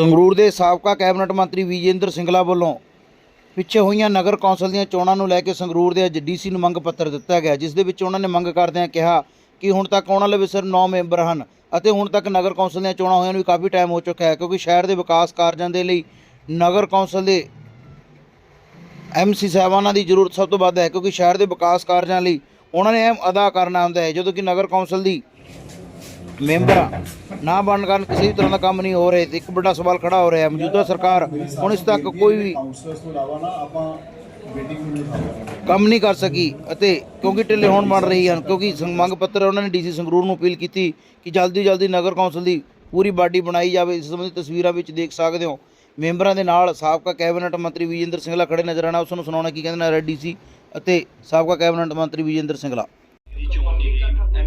ਸੰਗਰੂਰ ਦੇ ਸਾਬਕਾ ਕੈਬਨਿਟ ਮੰਤਰੀ ਵਿਜੇਂਦਰ ਸਿੰਗਲਾ ਵੱਲੋਂ ਪਿੱਛੇ ਹੋਈਆਂ ਨਗਰ ਕੌਂਸਲ ਦੀਆਂ ਚੋਣਾਂ ਨੂੰ ਲੈ ਕੇ ਸੰਗਰੂਰ ਦੇ ਅੱਜ ਡੀਸੀ ਨੂੰ ਮੰਗ ਪੱਤਰ ਦਿੱਤਾ ਗਿਆ, ਜਿਸ ਦੇ ਵਿੱਚ ਉਹਨਾਂ ਨੇ ਮੰਗ ਕਰਦਿਆਂ ਕਿਹਾ ਕਿ ਹੁਣ ਤੱਕ ਉਹਨਾਂ ਲਈ ਸਿਰ 9 ਮੈਂਬਰ ਹਨ ਅਤੇ ਹੁਣ ਤੱਕ ਨਗਰ ਕੌਂਸਲ ਦੀਆਂ ਚੋਣਾਂ ਹੋਈਆਂ ਨੂੰ ਵੀ ਕਾਫੀ ਟਾਈਮ ਹੋ ਚੁੱਕਾ ਹੈ, ਕਿਉਂਕਿ ਸ਼ਹਿਰ ਦੇ ਵਿਕਾਸ ਕਾਰਜਾਂ ਦੇ ਲਈ ਨਗਰ ਕੌਂਸਲ ਦੇ ਐਮਸੀ ਸਾਹਿਬਾਨਾਂ ਦੀ ਜ਼ਰੂਰਤ ਸਭ ਤੋਂ ਵੱਧ ਹੈ, ਕਿਉਂਕਿ ਸ਼ਹਿਰ ਦੇ ਵਿਕਾਸ ਕਾਰਜਾਂ ਲਈ ਉਹਨਾਂ ਨੇ ਅਹਿਮ ਅਦਾ ਕਰਨਾ ਹੁੰਦਾ ਹੈ, ਜਦੋਂ ਕਿ ਨਗਰ ਕੌਂਸਲ ਦੀ ਮੈਂਬਰ ਨਾ ਬਣਨ ਕਾਰਨ ਕਿਸੇ ਵੀ ਤਰ੍ਹਾਂ ਦਾ ਕੰਮ ਨਹੀਂ ਹੋ ਰਿਹਾ। ਤੇ ਇੱਕ ਵੱਡਾ ਸਵਾਲ ਖੜਾ ਹੋ ਰਿਹਾ। ਹੈ ਮੌਜੂਦਾ ਸਰਕਾਰ ਹੁਣ ਇਸ ਤੱਕ ਕੋਈ ਵੀ ਕੰਮ ਨਹੀਂ ਕਰ ਸਕੀ ਅਤੇ ਕਿਉਂਕਿ ਢਿੱਲੇ ਹੋਣ ਬਣ ਰਹੀ ਹਨ ਕਿਉਂਕਿ ਮੰਗ ਪੱਤਰ ਉਹਨਾਂ ਨੇ ਡੀਸੀ ਸੰਗਰੂਰ ਨੂੰ ਅਪੀਲ ਕੀਤੀ ਕਿ ਜਲਦੀ ਜਲਦੀ ਨਗਰ ਕੌਂਸਲ ਦੀ ਪੂਰੀ ਬਾਡੀ ਬਣਾਈ ਜਾਵੇ। ਇਸ ਸੰਬੰਧੀ ਤਸਵੀਰਾਂ ਵਿੱਚ ਦੇਖ ਸਕਦੇ ਹੋ ਮੈਂਬਰਾਂ ਦੇ ਨਾਲ ਸਾਬਕਾ ਕੈਬਨਿਟ ਮੰਤਰੀ ਵਿਜੇਂਦਰ ਸਿੰਗਲਾ ਖੜੇ ਨਜ਼ਰ ਆਣਾ ਉਸ ਨੂੰ ਸੁਣਾਉਣਾ ਕੀ ਕਹਿੰਦੇ ਨੇ ਡੀਸੀ ਅਤੇ ਸਾਬਕਾ ਕੈਬਨਿਟ ਮੰਤਰੀ ਵਿਜੇਂਦਰ ਸਿੰਗਲਾ।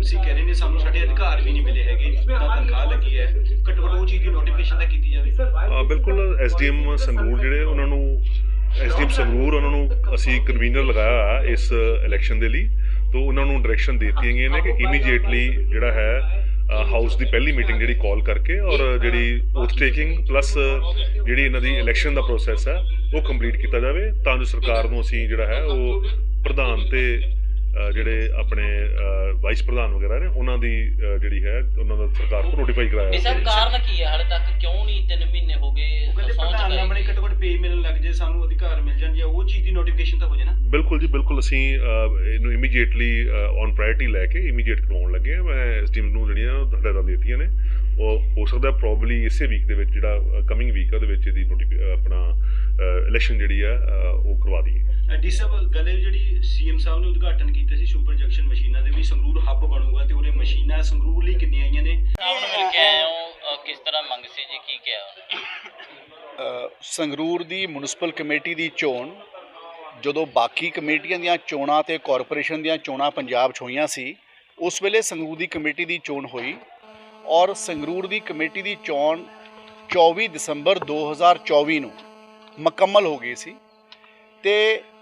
ਦੀ ਕਹਿ ਰਹੇ ਨੇ, ਸਾਨੂੰ ਸਾਡੇ ਅਧਿਕਾਰ ਵੀ ਨਹੀਂ ਮਿਲੇ ਹੈਗੇ ਨਾ ਤਨਖਾਹ ਲੱਗੀ ਹੈ ਘੱਟੋ ਘੱਟ ਉਹ ਚੀਜ਼ ਦੀ ਨੋਟੀਫਿਕੇਸ਼ਨ ਤਾਂ ਕੀਤੀ ਜਾਵੇ। ਬਿਲਕੁਲ ਐਸਡੀਐਮ ਸੰਗਰੂਰ ਜਿਹੜੇ, ਉਹਨਾਂ ਨੂੰ ਐਸਡੀਐਮ ਸੰਗਰੂਰ, ਉਹਨਾਂ ਨੂੰ ਅਸੀਂ ਕਨਵੀਨਰ ਲਗਾਇਆ ਇਸ ਇਲੈਕਸ਼ਨ ਦੇ ਲਈ, ਤੋਂ ਉਹਨਾਂ ਨੂੰ ਡਾਇਰੈਕਸ਼ਨ ਦੇ ਦਿੱਤੀਆਂ ਗਈਆਂ ਨੇ ਕਿ ਇਮੀਡੀਏਟਲੀ ਜਿਹੜਾ ਹੈ ਹਾਊਸ ਦੀ ਪਹਿਲੀ ਮੀਟਿੰਗ ਜਿਹੜੀ ਕਾਲ ਕਰਕੇ ਔਰ ਜਿਹੜੀ ਓਥ ਟੇਕਿੰਗ ਪਲੱਸ ਜਿਹੜੀ ਇਹਨਾਂ ਦੀ ਇਲੈਕਸ਼ਨ ਦਾ ਪ੍ਰੋਸੈਸ ਹੈ, ਉਹ ਕੰਪਲੀਟ ਕੀਤਾ ਜਾਵੇ, ਤਾਂ ਜੋ ਸਰਕਾਰ ਨੂੰ ਅਸੀਂ ਜਿਹੜਾ ਹੈ, ਉਹ ਪ੍ਰਧਾਨ ਤੇ ਜਿਹੜੇ ਆਪਣੇ ਵਾਈਸ ਪ੍ਰਧਾਨ ਵਗੈਰਾ ਨੇ ਉਹਨਾਂ ਦੀ ਜਿਹੜੀ ਹੈ ਉਹਨਾਂ ਦਾ ਸਰਕਾਰ ਨੂੰ ਨੋਟੀਫਾਈ ਕਰਾਇਆ ਇਹ ਸਭ ਜਾਵੇ। ਕਾਰਨ ਕੀ ਹੈ ਹਾਲੇ ਤੱਕ ਕਿਉਂ ਨਹੀਂ 3 ਮਹੀਨੇ ਹੋ ਗਏ ਪ੍ਰਧਾਨ ਆਪਣੇ। ਘੱਟੋ ਘੱਟ ਪੇ ਮਿਲਣ ਲੱਗ ਜੇ ਸਾਨੂੰ ਅਧਿਕਾਰ ਮਿਲ ਜਾਣ ਜਾਂ ਉਹ ਚੀਜ਼ ਦੀ ਨੋਟੀਫਿਕੇਸ਼ਨ ਤਾਂ ਹੋ ਜੇ ਨਾ ਬਿਲਕੁਲ ਜੀ ਬਿਲਕੁਲ ਅਸੀਂ ਇਹਨੂੰ ਇਮੀਡੀਏਟਲੀ ਔਨ ਪ੍ਰਾਇੋਰਟੀ ਲੈ ਕੇ ਇਮੀਡੀਏਟ ਕਰਵਾਉਣ ਲੱਗੇ ਹਾਂ ਮੈਂ ਇਸ ਟੀਮ ਨੂੰ ਜਿਹੜੀਆਂ ਹਦਾਇਤਾਂ ਦੇ ਦਿੱਤੀਆਂ ਨੇ ਉਹ ਹੋ ਸਕਦਾ ਪ੍ਰੋਬਬਲੀ ਇਸੇ ਵੀਕ ਦੇ ਵਿੱਚ ਜਿਹੜਾ ਕਮਿੰਗ ਵੀਕ ਆ ਉਹਦੇ ਵਿੱਚ ਇਹਦੀ ਨੋਟੀਫੀ ਆਪਣਾ ਇਲੈਕਸ਼ਨ ਜਿਹੜੀ ਆ ਉਹ ਕਰਵਾ ਦਈਏ ਡੀ ਸਾਹਿਬ ਗਲੇ ਜਿਹੜੀ ਸੀਐਮ ਸਾਹਿਬ ਨੇ ਉਦਘਾਟਨ ਕੀਤਾ ਸੀ ਸੁਪਰ ਜੰਕਸ਼ਨ ਮਸ਼ੀਨਾਂ ਦੇ ਵੀ ਸੰਗਰੂਰ ਹੱਬ ਬਣੂਗਾ ਤੇ ਉਹਦੇ ਮਸ਼ੀਨਾਂ ਸੰਗਰੂਰ ਲਈ ਕਿੰਨੀਆਂ ਆਈਆਂ ਨੇ? ਸਾਹਿਬ ਨੂੰ ਮਿਲ ਕੇ ਆਏ ਹੋ ਅ, ਕਿਸ ਤਰ੍ਹਾਂ ਮੰਗ ਸੀ ਜੀ ਕੀ ਕਿਹਾ? ਸੰਗਰੂਰ ਦੀ ਮਿਊਨਿਸਪਲ ਕਮੇਟੀ ਦੀ ਚੋਣ ਜਦੋਂ ਬਾਕੀ ਕਮੇਟੀਆਂ ਦੀਆਂ ਚੋਣਾਂ ਤੇ ਕਾਰਪੋਰੇਸ਼ਨ ਦੀਆਂ ਚੋਣਾਂ ਪੰਜਾਬ 'ਚ ਹੋਈਆਂ ਸੀ ਉਸ ਵੇਲੇ ਸੰਗਰੂਰ ਦੀ ਕਮੇਟੀ ਦੀ ਚੋਣ ਹੋਈ ਔਰ ਸੰਗਰੂਰ ਦੀ ਕਮੇਟੀ ਦੀ ਚੋਣ 24 ਦਸੰਬਰ 2024 ਨੂੰ ਮੁਕੰਮਲ ਹੋ ਗਈ ਸੀ ਤੇ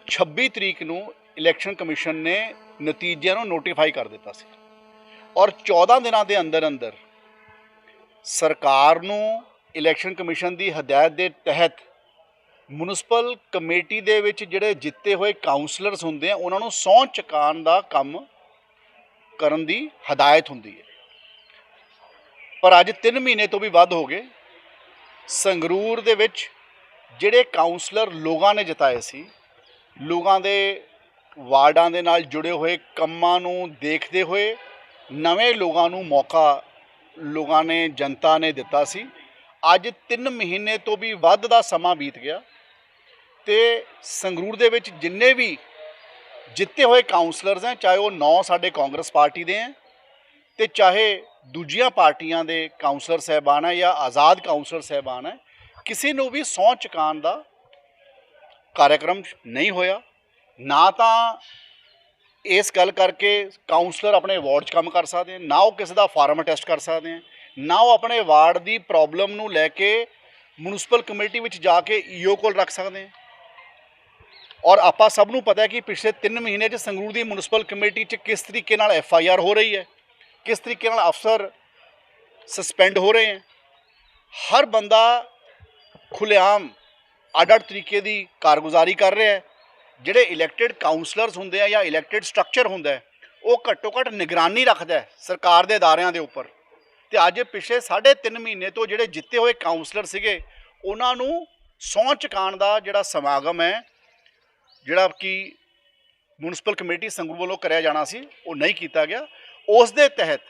26 ਤਰੀਕ ਨੂੰ ਇਲੈਕਸ਼ਨ ਕਮਿਸ਼ਨ ਨੇ ਨਤੀਜਿਆਂ ਨੂੰ ਨੋਟੀਫਾਈ ਕਰ ਦਿੱਤਾ ਸੀ। ਔਰ 14 ਦਿਨਾਂ ਦੇ ਅੰਦਰ ਅੰਦਰ ਸਰਕਾਰ ਨੂੰ ਇਲੈਕਸ਼ਨ ਕਮਿਸ਼ਨ ਦੀ ਹਦਾਇਤ ਦੇ ਤਹਿਤ ਮਿਊਨਿਸਪਲ ਕਮੇਟੀ ਦੇ ਵਿੱਚ ਜਿਹੜੇ ਜਿੱਤੇ ਹੋਏ ਕਾਉਂਸਲਰਸ ਹੁੰਦੇ ਆ, ਉਹਨਾਂ ਨੂੰ ਸਹੁੰ ਚੁਕਾਉਣ ਦਾ ਕੰਮ ਕਰਨ ਦੀ ਹਦਾਇਤ ਹੁੰਦੀ ਹੈ। ਪਰ ਅੱਜ 3 ਮਹੀਨੇ ਤੋਂ ਵੀ ਵੱਧ ਹੋ ਗਏ। ਸੰਗਰੂਰ ਦੇ ਵਿੱਚ ਜਿਹੜੇ ਕਾਉਂਸਲਰ ਲੋਕਾਂ ਨੇ ਜਿਤਾਏ ਸੀ ਲੋਕਾਂ ਦੇ ਵਾਰਡਾਂ ਦੇ ਨਾਲ ਜੁੜੇ ਹੋਏ ਕੰਮਾਂ ਨੂੰ ਦੇਖਦੇ ਹੋਏ ਨਵੇਂ ਲੋਕਾਂ ਨੂੰ ਮੌਕਾ ਲੋਕਾਂ ਨੇ, ਜਨਤਾ ਨੇ ਦਿੱਤਾ ਸੀ। ਅੱਜ 3 ਮਹੀਨੇ ਤੋਂ ਵੀ ਵੱਧ ਦਾ ਸਮਾਂ ਬੀਤ ਗਿਆ ਤੇ ਸੰਗਰੂਰ ਦੇ ਵਿੱਚ ਜਿੰਨੇ ਵੀ ਜਿੱਤੇ ਹੋਏ ਕਾਉਂਸਲਰਸ ਹੈ, ਚਾਹੇ ਉਹ 9 ਸਾਡੇ ਕਾਂਗਰਸ ਪਾਰਟੀ ਦੇ ਹੈ ਤੇ ਚਾਹੇ ਦੂਜੀਆਂ ਪਾਰਟੀਆਂ ਦੇ ਕਾਉਂਸਲਰ ਸਹਿਬਾਨ ਹੈ ਜਾਂ ਆਜ਼ਾਦ ਕਾਉਂਸਲਰ ਸਹਿਬਾਨ ਹੈ, ਕਿਸੇ ਨੂੰ ਵੀ ਸਹੁੰ ਚੁਕਾਉਣ ਦਾ ਕਾਰਜਕ੍ਰਮ ਨਹੀਂ ਹੋਇਆ। ਨਾ ਤਾਂ ਇਸ ਗੱਲ ਕਰਕੇ ਕਾਉਂਸਲਰ ਆਪਣੇ ਵਾਰਡ 'ਚ ਕੰਮ ਕਰ ਸਕਦੇ ਨਾ ਉਹ ਕਿਸੇ ਦਾ ਫਾਰਮ ਟੈਸਟ ਕਰ ਸਕਦੇ ਹਨ, ਨਾ ਉਹ ਆਪਣੇ ਵਾਰਡ ਦੀ ਪ੍ਰੋਬਲਮ ਨੂੰ ਲੈ ਕੇ ਮਿਊਨਿਸਪਲ ਕਮੇਟੀ ਵਿੱਚ ਜਾ ਕੇ ਈਓ ਕੋਲ ਰੱਖ ਸਕਦੇ ਔਰ ਆਪਾਂ ਸਭ ਨੂੰ ਪਤਾ ਹੈ ਕਿ ਪਿਛਲੇ 3 ਮਹੀਨੇ 'ਚ ਸੰਗਰੂਰ ਦੀ ਮਿਊਨਿਸਪਲ ਕਮੇਟੀ 'ਚ ਕਿਸ ਤਰੀਕੇ ਨਾਲ ਐਫ ਆਈ ਆਰ ਹੋ ਰਹੀ ਹੈ, ਕਿਸ ਤਰੀਕੇ ਨਾਲ ਅਫਸਰ ਸਸਪੈਂਡ ਹੋ ਰਹੇ ਹਨ ਹਰ ਬੰਦਾ ਖੁੱਲ੍ਹੇਆਮ ਅੱਡ-ਅੱਡ ਤਰੀਕੇ ਦੀ ਕਾਰਗੁਜ਼ਾਰੀ ਕਰ ਰਿਹਾ ਹੈ। ਜਿਹੜੇ ਇਲੈਕਟਿਡ ਕਾਉਂਸਲਰਸ ਹੁੰਦੇ ਆ ਜਾਂ ਇਲੈਕਟਿਡ ਸਟਰਕਚਰ ਹੁੰਦਾ ਉਹ ਘੱਟੋ ਘੱਟ ਨਿਗਰਾਨੀ ਰੱਖਦਾ ਹੈ ਸਰਕਾਰ ਦੇ ਅਦਾਰਿਆਂ ਦੇ ਉੱਪਰ। ਤੇ ਅੱਜ ਪਿਛਲੇ 3.5 ਮਹੀਨੇ ਤੋਂ ਜਿਹੜੇ ਜਿੱਤੇ ਹੋਏ ਕਾਉਂਸਲਰ ਸੀਗੇ, ਉਹਨਾਂ ਨੂੰ ਸਹੁੰ ਚੁਕਾਉਣ ਦਾ ਜਿਹੜਾ ਸਮਾਗਮ ਹੈ, ਜਿਹੜਾ ਕਿ ਮਿਊਨਿਸਪਲ ਕਮੇਟੀ ਸੰਗਰੂਰ ਵੱਲੋਂ ਕਰਿਆ ਜਾਣਾ ਸੀ, ਉਹ ਨਹੀਂ ਕੀਤਾ ਗਿਆ। ਉਸ ਦੇ ਤਹਿਤ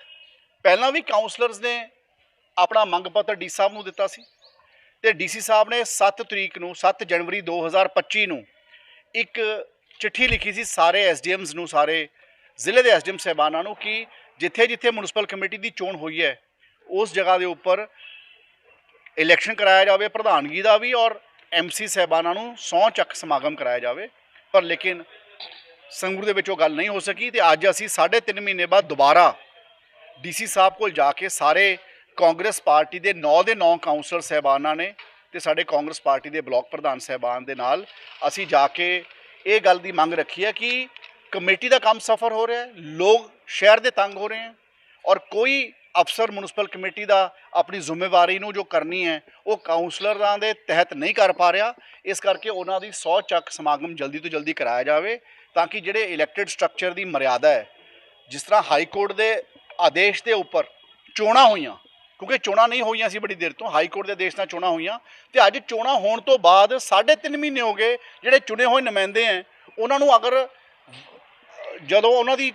ਪਹਿਲਾਂ ਵੀ ਕਾਉਂਸਲਰਸ ਨੇ ਆਪਣਾ ਮੰਗ ਪੱਤਰ ਡੀ ਸਾਹਿਬ ਨੂੰ ਦਿੱਤਾ ਸੀ। ਤੇ ਡੀਸੀ ਸਾਹਿਬ ਨੇ 7 ਤਰੀਕ ਨੂੰ 7 ਜਨਵਰੀ 2025 ਨੂੰ ਇੱਕ ਚਿੱਠੀ ਲਿਖੀ ਸੀ ਸਾਰੇ ਐਸਡੀਐਮਸ ਨੂੰ, ਸਾਰੇ ਜ਼ਿਲ੍ਹੇ ਦੇ ਐਸਡੀਐਮ ਸਹਿਬਾਨਾਂ ਨੂੰ ਕਿ ਜਿੱਥੇ ਜਿੱਥੇ ਮਿਊਨਿਸਪਲ ਕਮੇਟੀ ਦੀ ਚੋਣ ਹੋਈ ਹੈ, ਉਸ ਜਗ੍ਹਾ ਦੇ ਉੱਪਰ ਇਲੈਕਸ਼ਨ ਕਰਾਇਆ ਜਾਵੇ, ਪ੍ਰਧਾਨਗੀ ਦਾ ਵੀ ਔਰ ਐਮਸੀ ਸਹਿਬਾਨਾਂ ਨੂੰ ਸਹੁੰ ਚੱਕ ਸਮਾਗਮ ਕਰਾਇਆ ਜਾਵੇ। ਪਰ ਲੇਕਿਨ ਸੰਗਰੂਰ ਦੇ ਵਿੱਚ ਉਹ ਗੱਲ ਨਹੀਂ ਹੋ ਸਕੀ ਤੇ ਅੱਜ ਅਸੀਂ 3.5 ਮਹੀਨੇ ਬਾਅਦ ਦੁਬਾਰਾ ਡੀਸੀ ਸਾਹਿਬ ਕੋਲ ਜਾ ਕੇ ਸਾਰੇ ਕਾਂਗਰਸ ਪਾਰਟੀ ਦੇ 9 ਦੇ 9 ਕਾਉਂਸਲਰ ਸਹਿਬਾਨਾਂ ਨੇ ਤੇ ਸਾਡੇ ਕਾਂਗਰਸ ਪਾਰਟੀ ਦੇ ਬਲਾਕ ਪ੍ਰਧਾਨ ਸਹਿਬਾਨ ਦੇ ਨਾਲ ਅਸੀਂ ਜਾ ਕੇ ਇਹ ਗੱਲ ਦੀ ਮੰਗ ਰੱਖੀ ਹੈ ਕਿ ਕਮੇਟੀ ਦਾ ਕੰਮ ਸਫਰ ਹੋ ਰਿਹਾ ਹੈ, ਲੋਕ ਸ਼ਹਿਰ ਦੇ ਤੰਗ ਹੋ ਰਹੇ ਹਨ ਔਰ ਕੋਈ ਅਫਸਰ ਮਿਊਨਿਸਪਲ ਕਮੇਟੀ ਦਾ ਆਪਣੀ ਜ਼ਿੰਮੇਵਾਰੀ ਨੂੰ ਜੋ ਕਰਨੀ ਹੈ, ਉਹ ਕਾਉਂਸਲਰਾਂ ਦੇ ਤਹਿਤ ਨਹੀਂ ਕਰ ਪਾ ਰਿਹਾ, ਇਸ ਕਰਕੇ ਉਹਨਾਂ ਦੀ 100 ਚੱਕ ਸਮਾਗਮ ਜਲਦੀ ਤੋਂ ਜਲਦੀ ਕਰਾਇਆ ਜਾਵੇ ਤਾਂ ਕਿ ਜਿਹੜੇ ਇਲੈਕਟਿਡ ਸਟਰਕਚਰ ਦੀ ਮਰਿਆਦਾ ਹੈ, ਜਿਸ ਤਰ੍ਹਾਂ ਹਾਈ ਕੋਰਟ ਦੇ ਆਦੇਸ਼ ਦੇ ਉੱਪਰ ਚੋਣਾਂ ਹੋਈਆਂ ਕਿਉਂਕਿ ਚੋਣਾਂ ਨਹੀਂ ਹੋਈਆਂ ਸੀ ਬੜੀ ਦੇਰ ਤੋਂ, ਹਾਈ ਕੋਰਟ ਦੇ ਆਦੇਸ਼ ਨਾਲ ਚੋਣਾਂ ਹੋਈਆਂ। ਤੇ ਅੱਜ ਚੋਣਾਂ ਹੋਣ ਤੋਂ ਬਾਅਦ 3.5 ਮਹੀਨੇ ਹੋ ਗਏ, ਜਿਹੜੇ ਚੁਣੇ ਹੋਏ ਨੁਮਾਇੰਦੇ ਹੈ ਉਹਨਾਂ ਨੂੰ ਅਗਰ ਜਦੋਂ ਉਹਨਾਂ ਦੀ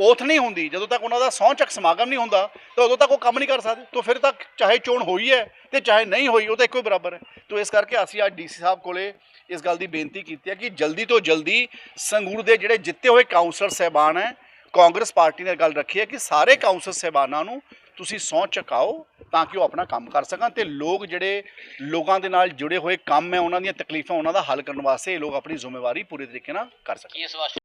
ਓਥ ਨਹੀਂ ਹੁੰਦੀ, ਜਦੋਂ ਤੱਕ ਉਹਨਾਂ ਦਾ ਸਹੁੰ ਚੱਕ ਸਮਾਗਮ ਨਹੀਂ ਹੁੰਦਾ, ਤਾਂ ਉਦੋਂ ਤੱਕ ਉਹ ਕੰਮ ਨਹੀਂ ਕਰ ਸਕਦੇ। ਤਾਂ ਫਿਰ ਤੱਕ ਚਾਹੇ ਚੋਣ ਹੋਈ ਹੈ ਤੇ ਚਾਹੇ ਨਹੀਂ ਹੋਈ, ਉਹ ਤਾਂ ਇੱਕੋ ਹੀ ਬਰਾਬਰ ਹੈ ਤਾਂ ਇਸ ਕਰਕੇ ਅਸੀਂ ਅੱਜ ਡੀਸੀ ਸਾਹਿਬ ਕੋਲੇ ਇਸ ਗੱਲ ਦੀ ਬੇਨਤੀ ਕੀਤੀ ਹੈ ਕਿ ਜਲਦੀ ਤੋਂ ਜਲਦੀ ਸੰਗਰੂਰ ਦੇ ਜਿਹੜੇ ਜਿੱਤੇ ਹੋਏ ਕਾਉਂਸਲਰ ਸਹਿਬਾਨ ਹੈ ਕਾਂਗਰਸ ਪਾਰਟੀ ਨੇ ਗੱਲ ਰੱਖੀ ਹੈ ਕਿ ਸਾਰੇ ਕਾਉਂਸਲਰ ਸਹਿਬਾਨਾਂ ਨੂੰ ਤੁਸੀਂ ਸਹੁੰ ਚੁਕਾਓ ਤਾਂ ਕਿ ਉਹ ਆਪਣਾ ਕੰਮ ਕਰ ਸਕਣ ਤੇ ਲੋਕ ਜਿਹੜੇ ਲੋਕਾਂ ਦੇ ਨਾਲ ਜੁੜੇ ਹੋਏ ਕੰਮ ਹੈ, ਉਹਨਾਂ ਦੀਆਂ ਤਕਲੀਫਾਂ ਉਹਨਾਂ ਦਾ ਹੱਲ ਕਰਨ ਵਾਸਤੇ ਇਹ ਲੋਕ ਆਪਣੀ ਜ਼ਿੰਮੇਵਾਰੀ ਪੂਰੇ ਤਰੀਕੇ ਨਾਲ ਕਰ ਸਕਣ। ਇਸ ਵਾਸਤੇ